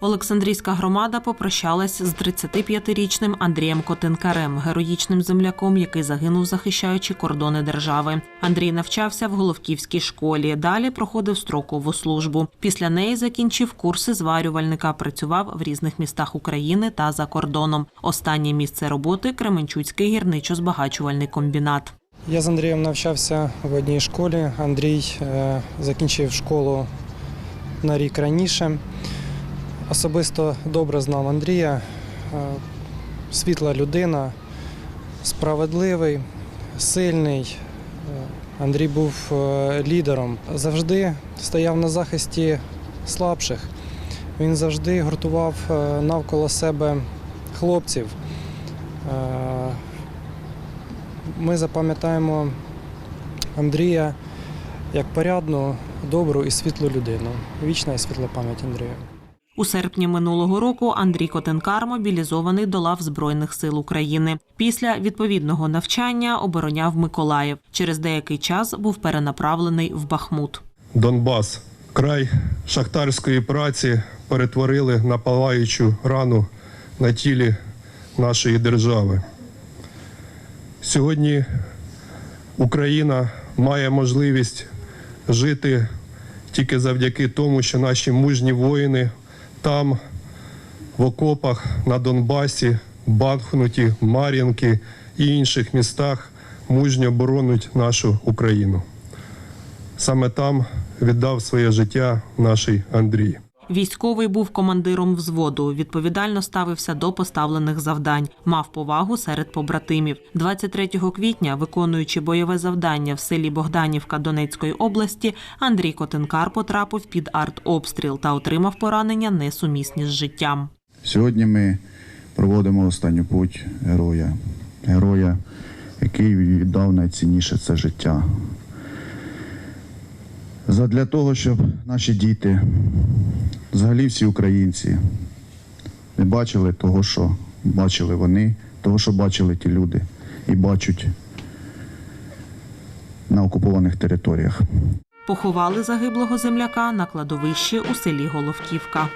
Олександрійська громада попрощалась з 35-річним Андрієм Котенкарем, героїчним земляком, який загинув, захищаючи кордони держави. Андрій навчався в Головківській школі. Далі проходив строкову службу. Після неї закінчив курси зварювальника. Працював в різних містах України та за кордоном. Останнє місце роботи Кременчуцький гірничо-збагачувальний комбінат. Я з Андрієм навчався в одній школі. Андрій е, закінчив школу на рік раніше. Особисто добре знав Андрія. Е, світла людина, справедливий, сильний. Е, Андрій був е, лідером. Завжди стояв на захисті слабших. Він завжди гуртував навколо себе хлопців. Ми запам'ятаємо Андрія як порядну, добру і світлу людину. Вічна і світла пам'ять Андрія. У серпні минулого року Андрій Котенкар мобілізований до лав Збройних сил України. Після відповідного навчання обороняв Миколаїв. Через деякий час був перенаправлений в Бахмут. Донбас, край шахтарської праці перетворили на палаючу рану на тілі нашої держави. Сьогодні Україна має можливість жити тільки завдяки тому, що наші мужні воїни там, в окопах на Донбасі, Банхнуті, Мар'їнки і інших містах мужньо боронить нашу Україну. Саме там віддав своє життя нашій Андрій. Військовий був командиром взводу. Відповідально ставився до поставлених завдань, мав повагу серед побратимів. 23 квітня, виконуючи бойове завдання в селі Богданівка Донецької області, Андрій Котенкар потрапив під артобстріл та отримав поранення несумісні з життям. Сьогодні ми проводимо останню путь героя, героя, який віддав найцінніше це життя. Задля того, щоб наші діти, взагалі всі українці, не бачили того, що бачили вони, того, що бачили ті люди, і бачать на окупованих територіях. Поховали загиблого земляка на кладовищі у селі Головківка.